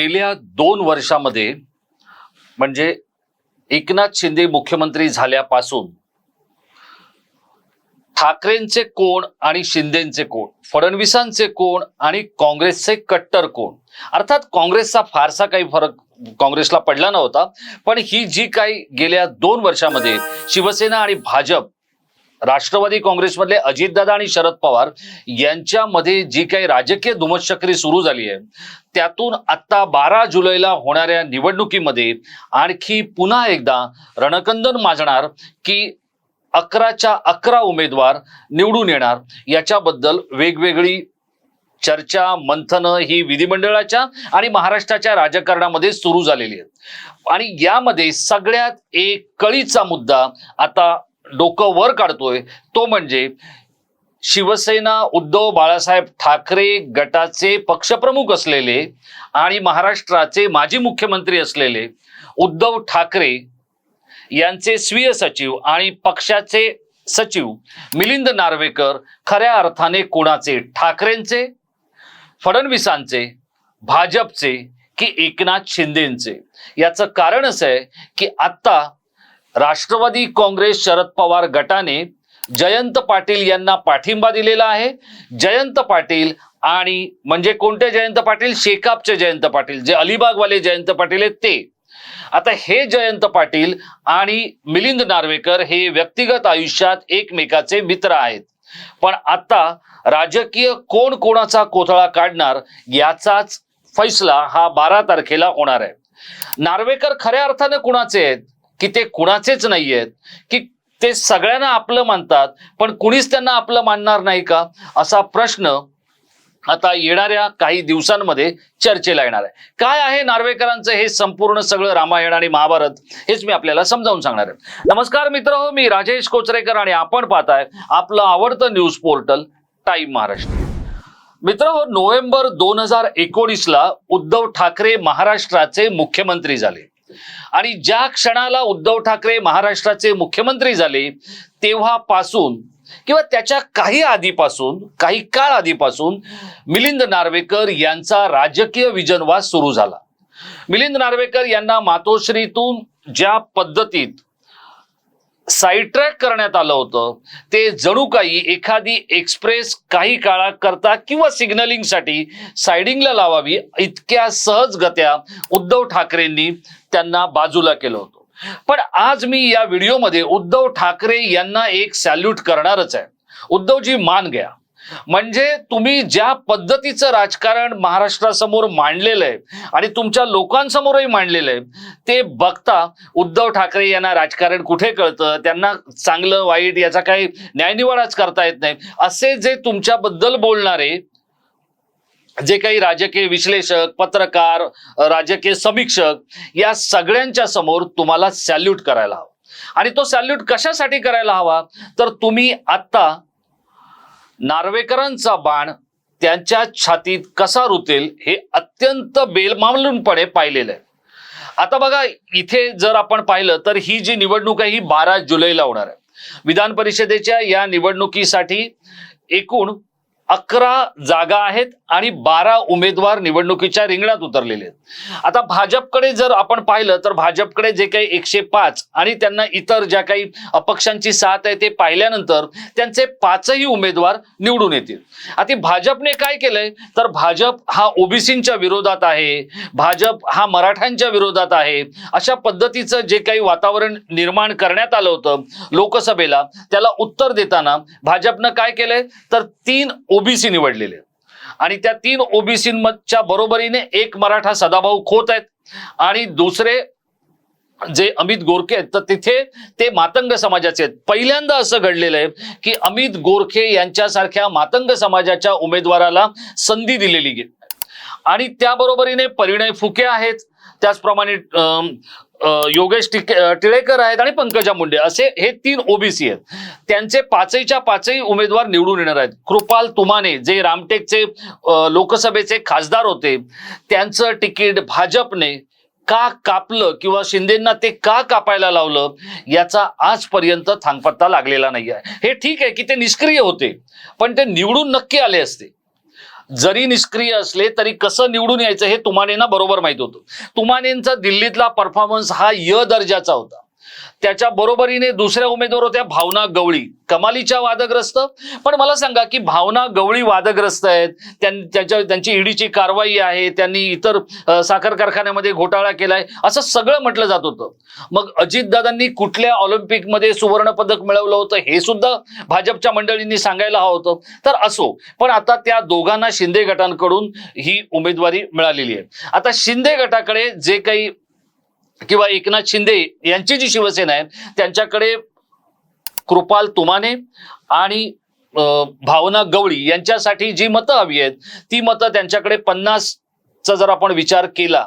गेल्या दोन वर्षामध्ये म्हणजे एकनाथ शिंदे मुख्यमंत्री झाल्यापासून ठाकरेंचे कोण आणि शिंदेचे कोण फडणवीसांचे कोण आणि काँग्रेसचे कट्टर कोण? अर्थात काँग्रेसचा फारसा काही फरक काँग्रेसला पडला नव्हता पण ही जी काही गेल्या दोन वर्षामध्ये शिवसेना आणि भाजप राष्ट्रवादी काँग्रेसमधले अजितदादा आणि शरद पवार यांच्यामध्ये जी काही राजकीय धुमशक्री सुरू झाली आहे त्यातून आता बारा जुलैला होणाऱ्या निवडणुकीमध्ये आणखी पुन्हा एकदा रणकंदन माजणार की अकराच्या अकरा उमेदवार निवडून येणार याच्याबद्दल वेगवेगळी चर्चा मंथनं ही विधिमंडळाच्या आणि महाराष्ट्राच्या राजकारणामध्ये सुरू झालेली आहेत आणि यामध्ये सगळ्यात एक कळीचा मुद्दा आता डोकं वर काढतोय तो म्हणजे शिवसेना उद्धव बाळासाहेब ठाकरे गटाचे पक्षप्रमुख असलेले आणि महाराष्ट्राचे माजी मुख्यमंत्री असलेले उद्धव ठाकरे यांचे स्वीय सचिव आणि पक्षाचे सचिव मिलिंद नार्वेकर खऱ्या अर्थाने कोणाचे? ठाकरेंचे फडणवीसांचे भाजपचे की एकनाथ शिंदेचे? याचं कारण असं आहे की आत्ता राष्ट्रवादी काँग्रेस शरद पवार गटाने जयंत पाटील यांना पाठिंबा दिलेला आहे. जयंत पाटील आणि म्हणजे कोणते जयंत पाटील? शेकापचे जयंत पाटील. जे अलिबागवाले जयंत पाटील आहेत ते. आता हे जयंत पाटील आणि मिलिंद नार्वेकर हे व्यक्तिगत आयुष्यात एकमेकाचे मित्र आहेत. पण आता राजकीय कोण कोणाचा कोथळा काढणार याचाच फैसला हा बारा तारखेला होणार आहे. नार्वेकर खऱ्या अर्थाने कुणाचे आहेत? की ते कुणाचेच नाही आहेत की ते सगळ्यांना आपलं मानतात पण कुणीच त्यांना आपलं मानणार नाही का? असा प्रश्न आता येणाऱ्या काही दिवसांमध्ये चर्चेला येणार आहे. काय आहे नार्वेकरांचं हे संपूर्ण सगळं रामायण आणि महाभारत? हेच मी आपल्याला समजावून सांगणार आहे. नमस्कार मित्र हो मी राजेश कोचरेकर आणि आपण पाहताय आपलं आवडतं न्यूज पोर्टल टाईम महाराष्ट्र. मित्र हो नोव्हेंबर दोन हजार एकोणीसला उद्धव ठाकरे महाराष्ट्राचे मुख्यमंत्री झाले. आणि ज्या क्षणाला उद्धव ठाकरे महाराष्ट्राचे मुख्यमंत्री झाले तेव्हापासून किंवा त्याच्या काही आधीपासून काही काळ आधीपासून मिलिंद नार्वेकर यांचा राजकीय विजनवास सुरू झाला. मिलिंद नार्वेकर यांना मातोश्रीतून ज्या पद्धतीत साईट्रॅक करण्यात आलं होतं. ते जणू काही एखादी एक्सप्रेस काही काळाकरता किंवा सिग्नलिंगसाठी सायडिंगला लावावी इतक्या सहजगत्या उद्धव ठाकरेंनी त्यांना बाजूला केलं होतं. पण आज मी या व्हिडिओमध्ये उद्धव ठाकरे यांना एक सॅल्यूट करणारच आहे. उद्धवजी मान घ्या. म्हणजे तुम्ही ज्या पद्धतीचं राजकारण महाराष्ट्रासमोर मांडलेलं आहे आणि तुमच्या लोकांसमोरही मांडलेलं आहे ते बघता उद्धव ठाकरे यांना राजकारण कुठे कळतं? त्यांना चांगलं वाईट याचा काही न्यायनिवाडाच करता येत नाही. असे जे तुमच्याबद्दल बोलणारे जे काही राजकीय विश्लेषक पत्रकार राजकीय समीक्षक या सगळ्यांच्या समोर तुम्हाला सॅल्यूट करायला हवं. आणि तो सॅल्यूट कशासाठी करायला हवा? तर तुम्ही आत्ता नार्वेकरांचा बाण त्यांच्या छातीत कसा रुतेल हे अत्यंत बेलमालूनपणे पाहिलेलं आहे. आता बघा इथे जर आपण पाहिलं तर ही जी निवडणूक आहे ही बारा जुलैला होणार आहे. विधान परिषदेच्या या निवडणुकीसाठी एकूण अकरा जागा आहेत आणि बारा उमेदवार निवडणुकीच्या रिंगणात उतरलेले आहेत. आता भाजपकडे जर आपण पाहिलं तर भाजपकडे जे काही एकशे पाच आणि त्यांना इतर ज्या काही अपक्षांची साथ आहे ते पाहिल्यानंतर त्यांचे पाचही उमेदवार निवडून येतील. आता भाजपने काय केलंय? तर भाजप हा ओबीसींच्या विरोधात आहे भाजप हा मराठ्यांच्या विरोधात आहे. अशा पद्धतीचं जे काही वातावरण निर्माण करण्यात आलं होतं लोकसभेला त्याला उत्तर देताना भाजपनं काय केलंय? तर तीन ओबीसी निवडलेले. आणि त्या तीन ओबीसीच्या बरोबरीने एक मराठा सदाभाऊ खोत आहेत. आणि दुसरे जे अमित गोरखे आहेत तर तिथे ते मातंग समाजाचे आहेत. पहिल्यांदा असं घडलेलं आहे की अमित गोरखे यांच्यासारख्या मातंग समाजाच्या उमेदवाराला संधी दिलेली गेली. आणि त्याबरोबरीने परिणय फुके आहेत. त्याचप्रमाणे योगेश टिळेकर आहेत आणि पंकजा मुंडे. असे हे तीन ओबीसी आहेत. त्यांचे पाचहीच्या पाचही उमेदवार निवडून येणार आहेत. कृपाल तुमाने जे रामटेकचे लोकसभेचे खासदार होते त्यांचं तिकीट भाजपने का कापलं किंवा शिंदेना ते का कापायला लावलं याचा आजपर्यंत थांगपत्ता लागलेला नाही आहे हे ठीक आहे की ते निष्क्रिय होते पण ते निवडून नक्की आले असते. जरी निष्क्रिय असले तरी कसं निवडून यायचं हे तुमानेंना बरोबर माहीत होतं. तुमानेंचा दिल्लीतला परफॉर्मन्स हा य दर्जाचा होता. त्याच्या बरोबरीने दुसऱ्या उमेदवार होत्या भावना गवळी. कमालीच्या वादग्रस्त. पण मला सांगा की भावना गवळी वादग्रस्त आहेत. त्यांच्या त्यांची ईडीची कारवाई आहे. त्यांनी इतर साखर कारखान्यामध्ये घोटाळा केलाय. असं सगळं म्हटलं जात होतं. मग अजितदादांनी कुठल्या ऑलिम्पिकमध्ये सुवर्ण पदक मिळवलं होतं हे सुद्धा भाजपच्या मंडळींनी सांगायला हवं होतं. तर असो. पण आता त्या दोघांना शिंदे गटांकडून ही उमेदवारी मिळालेली आहे. आता शिंदे गटाकडे जे काही किंवा एकनाथ शिंदे यांची जी शिवसेना आहे त्यांच्याकडे कृपाल तुमाने आणि भावना गवळी यांच्यासाठी जी मतं हवी आहेत ती मतं त्यांच्याकडे पन्नासचा जर आपण विचार केला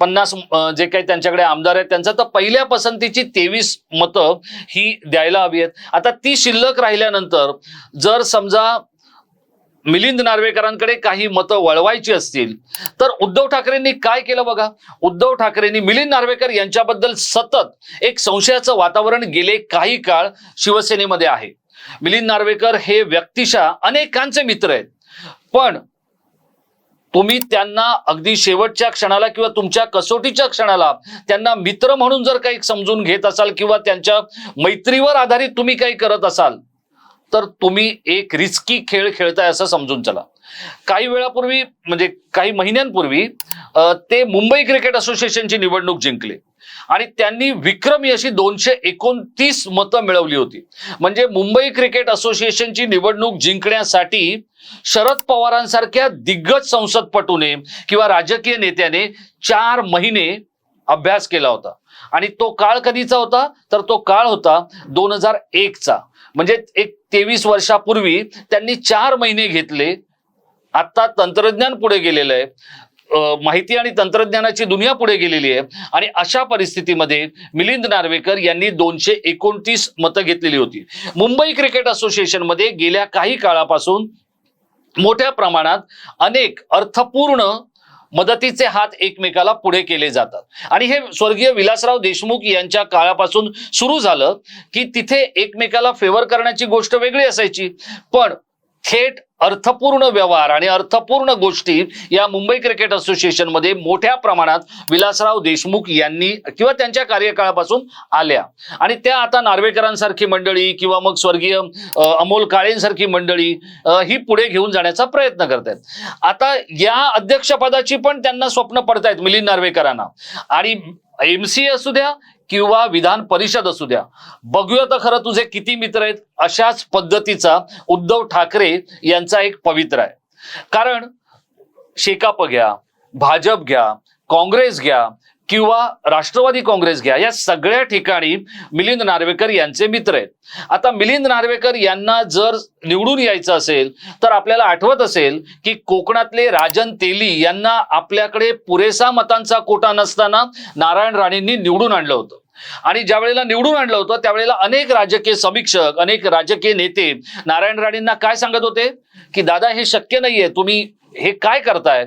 पन्नास जे काही त्यांच्याकडे आमदार आहेत त्यांचा तर पहिल्या पसंतीची तेवीस मतं ही द्यायला हवी आहेत. आता ती शिल्लक राहिल्यानंतर जर समजा मिलिंद नार्वेकरांकडे काही मतं वळवायची असतील तर उद्धव ठाकरेंनी काय केलं बघा? उद्धव ठाकरेंनी मिलिंद नार्वेकर यांच्याबद्दल सतत एक संशयाचं वातावरण गेले काही काळ शिवसेनेमध्ये आहे. मिलिंद नार्वेकर हे व्यक्तिशः अनेकांचे मित्र आहेत. पण तुम्ही त्यांना अगदी शेवटच्या क्षणाला किंवा तुमच्या कसोटीच्या क्षणाला त्यांना मित्र म्हणून जर काही समजून घेत असाल किंवा त्यांच्या मैत्रीवर आधारित तुम्ही काही करत असाल तर तुम्ही एक रिस्की खेळ खेळताय असं समजून चला. काही वेळापूर्वी म्हणजे काही महिन्यांपूर्वी ते मुंबई क्रिकेट असोसिएशनची निवडणूक जिंकले. आणि त्यांनी विक्रमी अशी दोनशे एकोणतीस मतं मिळवली होती. म्हणजे मुंबई क्रिकेट असोसिएशनची निवडणूक जिंकण्यासाठी शरद पवारांसारख्या दिग्गज संसदपटूने किंवा राजकीय नेत्याने चार महिने अभ्यास केला होता. आणि तो काळ कधीचा होता? तर तो काळ होता दोन हजार एकचा. म्हणजे एक तेवीस वर्षापूर्वी त्यांनी चार महिने घेतले. आता तंत्रज्ञान पुढे गेलेलं आहे. माहिती आणि तंत्रज्ञानाची दुनिया पुढे गेलेली आहे. आणि अशा परिस्थितीमध्ये मिलिंद नार्वेकर यांनी दोनशे एकोणतीस मतं घेतलेली होती. मुंबई क्रिकेट असोसिएशनमध्ये गेल्या काही काळापासून मोठ्या प्रमाणात अनेक अर्थपूर्ण मदतीचे हात एकमेकाला पुढे केले जातात. आणि हे स्वर्गीय विलासराव देशमुख यांच्या काळापासून सुरू झालं की तिथे एकमेकाला फेवर करण्याची गोष्ट वेगळी असायची. पण थेट अर्थपूर्ण व्यवहार आणि अर्थपूर्ण गोष्टी या मुंबई क्रिकेट असोसिएशनमध्ये मोठ्या प्रमाणात विलासराव देशमुख यांनी किंवा त्यांच्या कार्यकाळापासून आल्या. आणि त्या आता नार्वेकरांसारखी मंडळी किंवा मग स्वर्गीय अमोल काळेंसारखी मंडळी ही पुढे घेऊन जाण्याचा प्रयत्न करत आहेत आता या अध्यक्षपदाची पण त्यांना स्वप्न पडतायत मिलिंद नार्वेकरांना. आणि एमसी असू द्या किंवा विधान परिषद असू द्या. बघूया तर खरं तुझे किती मित्र आहेत? अशाच पद्धतीचा उद्धव ठाकरे यांचा एक पवित्र आहे. कारण शेकाप घ्या भाजप घ्या काँग्रेस घ्या किंवा राष्ट्रवादी काँग्रेस घ्या या सगळ्या ठिकाणी मिलिंद नार्वेकर यांचे मित्र आहेत. आता मिलिंद नार्वेकर यांना जर निवडून यायचं असेल तर आपल्याला आठवत असेल की कोकणातले राजन तेली यांना आपल्याकडे पुरेसा मतांचा कोटा नसताना नारायण राणेंनी निवडून आणलं होतं. आणि ज्या वेळेला निवडून आणलं होतं त्यावेळेला अनेक राजकीय समीक्षक अनेक राजकीय नेते नारायण राणेंना काय सांगत होते? की दादा हे शक्य नाहीये तुम्ही हे काय करताय?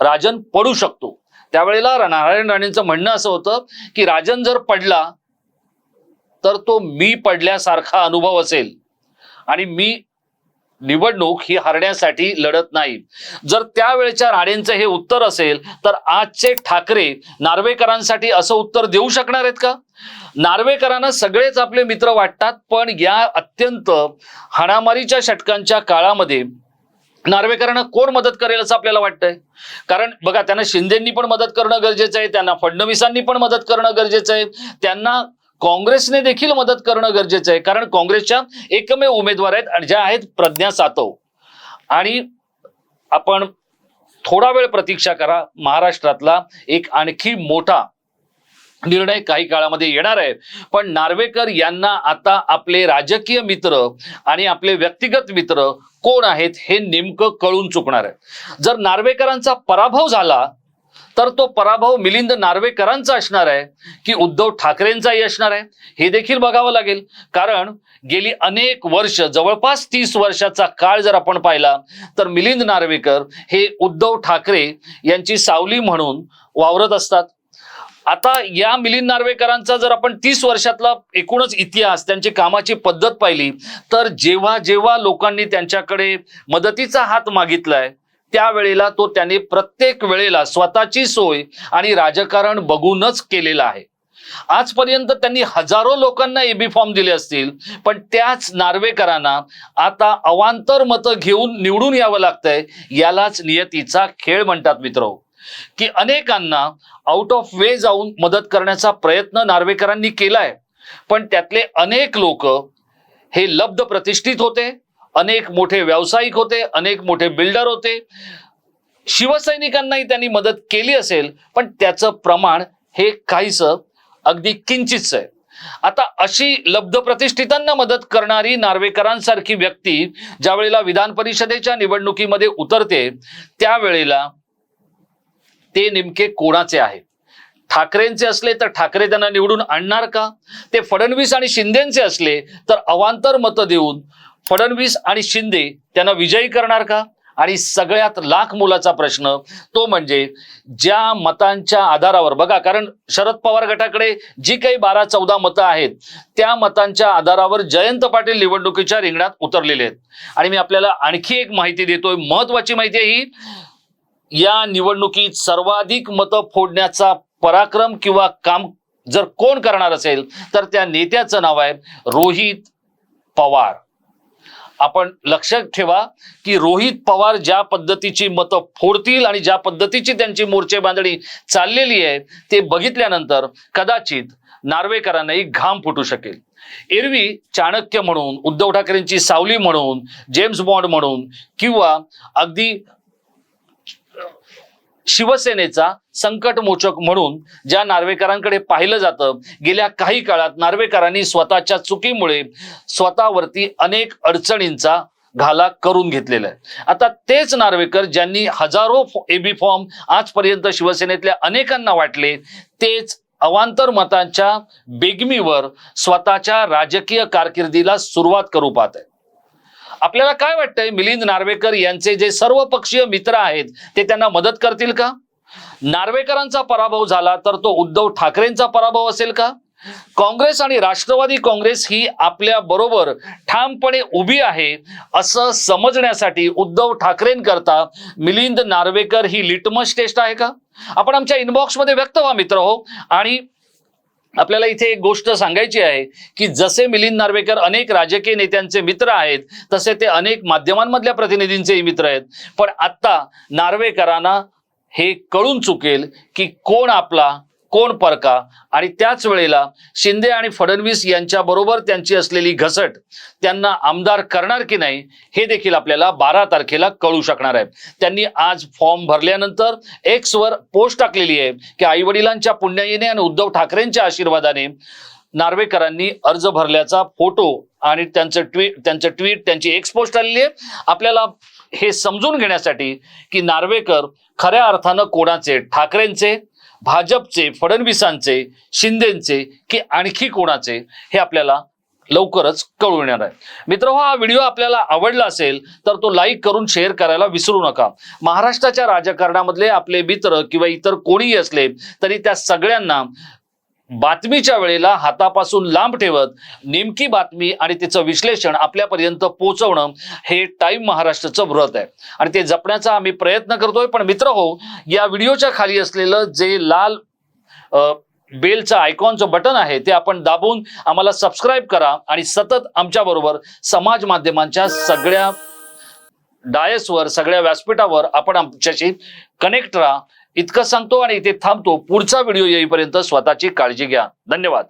राजन पडू शकतो. त्यावेळेला नारायण राणेंचं म्हणणं असं होतं की राजन जर पडला तर तो मी पडल्यासारखा अनुभव असेल. आणि मी निवडणूक ही हरण्यासाठी लढत नाही. जर त्यावेळच्या राणेंचं हे उत्तर असेल तर आजचे ठाकरे नार्वेकरांसाठी असं उत्तर देऊ शकणार आहेत का? नार्वेकरांना सगळेच आपले मित्र वाटतात पण या अत्यंत हाणामारीच्या षटकांच्या काळामध्ये नार्वेकरांना कोण मदत करेल असं आपल्याला वाटतंय? कारण बघा त्यांना शिंदेंनी पण मदत करणं गरजेचं आहे त्यांना फडणवीसांनी पण मदत करणं गरजेचं आहे त्यांना काँग्रेसने देखील मदत करणं गरजेचं आहे. कारण काँग्रेसच्या एकमेव उमेदवार आहेत आणि ज्या आहेत प्रज्ञा सातव. आणि आपण थोडा वेळ प्रतीक्षा करा. महाराष्ट्रातला एक आणखी मोठा निर्णय काही काळामध्ये येणार आहे. पण नार्वेकर यांना आता आपले राजकीय मित्र आणि आपले व्यक्तिगत मित्र कोण आहेत हे नेमकं कळून चुकणार आहे. जर नार्वेकरांचा पराभव झाला तर तो पराभव मिलिंद नार्वेकरांचा असणार आहे की उद्धव ठाकरेंचाही असणार आहे? हे देखील बघावं लागेल. कारण गेली अनेक वर्ष जवळपास तीस वर्षाचा काळ जर आपण पाहिला तर मिलिंद नार्वेकर हे उद्धव ठाकरे यांची सावली म्हणून वावरत असतात. आता या मिलिंद नार्वेकरांचा जर आपण तीस वर्षातला एकूणच इतिहास त्यांची कामाची पद्धत पाहिली तर जेव्हा जेव्हा लोकांनी त्यांच्याकडे मदतीचा हात मागितलाय त्यावेळेला तो त्यांनी प्रत्येक वेळेला स्वतःची सोय आणि राजकारण बघूनच केलेलं आहे. आजपर्यंत त्यांनी हजारो लोकांना एबी फॉर्म दिले असतील पण त्याच नार्वेकरांना आता अवांतर मतं घेऊन निवडून यावं लागतंय यालाच नियतीचा खेळ म्हणतात मित्र की अनेकांना आउट ऑफ वे जाऊन मदत करण्याचा प्रयत्न नार्वेकरांनी केलाय पण त्यातले अनेक लोक हे लब्ध प्रतिष्ठित होते अनेक मोठे व्यावसायिक होते अनेक मोठे बिल्डर होते. शिवसैनिकांनाही त्यांनी मदत केली असेल पण त्याचं प्रमाण हे काहीसं अगदी किंचितच आहे. आता अशी लब्ध प्रतिष्ठितांना मदत करणारी नार्वेकरांसारखी व्यक्ती ज्या वेळेला विधान परिषदेच्या निवडणुकीमध्ये उतरते त्यावेळेला ते नेमके कोणाचे आहे ठाकरेंचे असले तर ठाकरे त्यांना निवडून आणणार का? ते फडणवीस आणि शिंदेचे असले तर अवांतर मतं देऊन फडणवीस आणि शिंदे त्यांना विजयी करणार का? आणि सगळ्यात लाख मोलाचा प्रश्न तो म्हणजे ज्या मतांच्या आधारावर बघा कारण शरद पवार गटाकडे जी काही बारा चौदा मतं आहेत त्या मतांच्या आधारावर जयंत पाटील निवडणुकीच्या रिंगणात उतरलेले आहेत. आणि मी आपल्याला आणखी एक माहिती देतोय महत्वाची माहिती आहे ही या निवडणुकीत सर्वाधिक मतं फोडण्याचा पराक्रम किंवा काम जर कोण करणार असेल तर त्या नेत्याचं नाव आहे रोहित पवार. आपण लक्षात ठेवा की रोहित पवार ज्या पद्धतीची मतं फोडतील आणि ज्या पद्धतीची त्यांची मोर्चे बांधणी चाललेली आहे ते बघितल्यानंतर कदाचित नार्वेकरांनाही घाम फुटू शकेल. एरवी चाणक्य म्हणून उद्धव ठाकरेंची सावली म्हणून जेम्स बॉन्ड म्हणून किंवा अगदी शिवसेनेचा संकटमोचक म्हणून ज्या नार्वेकरांकडे पाहिलं जातं गेल्या काही काळात नार्वेकरांनी स्वतःच्या चुकीमुळे स्वतःवरती अनेक अडचणींचा घाला करून घेतलेला आहे. आता तेच नार्वेकर ज्यांनी हजारो एबी फॉर्म आजपर्यंत शिवसेनेतल्या अनेकांना वाटले तेच अवांतर मतांच्या बेगमीवर स्वतःच्या राजकीय कारकिर्दीला सुरुवात करू पाहत आहे आपल्याला काय वाटतंय? मिलिंद नार्वेकर यांचे जे सर्व पक्षीय मित्र आहेत ते त्यांना मदत करतील का? नार्वेकरांचा पराभव झाला तर तो उद्धव ठाकरेंचा पराभव असेल का? काँग्रेस आणि राष्ट्रवादी काँग्रेस ही आपल्या बरोबर ठामपणे उभी आहे असं समजण्यासाठी उद्धव ठाकरेंकरता मिलिंद नार्वेकर ही लिटमस टेस्ट आहे का? आपण आमच्या इनबॉक्समध्ये व्यक्त व्हा मित्र हो. आणि आपल्याला इथे एक गोष्ट सांगायची आहे की जसे मिलिंद नार्वेकर अनेक राजकीय नेत्यांचे मित्र आहेत तसे ते अनेक माध्यमांमधल्या प्रतिनिधींचेही मित्र आहेत. पण आत्ता नार्वेकरांना हे कळून चुकेल की कोण आपला कोण परका? आणि त्याच वेळेला शिंदे आणि फडणवीस यांच्या बरोबर त्यांची असलेली घसट त्यांना आमदार करणार की नाही हे देखील आपल्याला बारा तारखेला कळू शकणार आहे. त्यांनी आज फॉर्म भरल्यानंतर एक्स वर पोस्ट टाकलेली आहे की आई वडिलांच्या पुण्याईने आणि उद्धव ठाकरेंच्या आशीर्वादाने नार्वेकरांनी अर्ज भरल्याचा फोटो आणि त्यांचं ट्विट त्यांचं ट्विट त्यांची एक्स पोस्ट आलेली आहे. आपल्याला हे समजून घेण्यासाठी की नार्वेकर खऱ्या अर्थानं कोणाचे? ठाकरेंचे. भाजपचे फडणवीसांचे शिंदेचे की आणखी कोणाचे हे आपल्याला लवकरच कळून येणार आहे. मित्र हा व्हिडिओ आपल्याला आवडला असेल तर तो लाईक करून शेअर करायला विसरू नका. महाराष्ट्राच्या राजकारणामधले आपले मित्र किंवा इतर कोणीही असले तरी त्या सगळ्यांना बातमीच्या वेळेला हातापासून लांब ठेवत नेमकी बातमी आणि तिचं विश्लेषण आपल्यापर्यंत पोहोचवणं हे टाईम महाराष्ट्राचं व्रत आहे. आणि ते जपण्याचा आम्ही प्रयत्न करतोय पण मित्र हो या व्हिडिओच्या खाली असलेलं जे लाल अ, बेलचं आयकॉनचं बटन आहे ते आपण दाबून आम्हाला सबस्क्राईब करा आणि सतत आमच्याबरोबर समाज माध्यमांच्या सगळ्या डायसवर सगळ्या व्यासपीठावर आपण आमच्याशी कनेक्ट राहा. इतकं सांगतो आणि इथे थांबतो. पुढचा व्हिडिओ येईपर्यंत स्वतःची काळजी घ्या. धन्यवाद.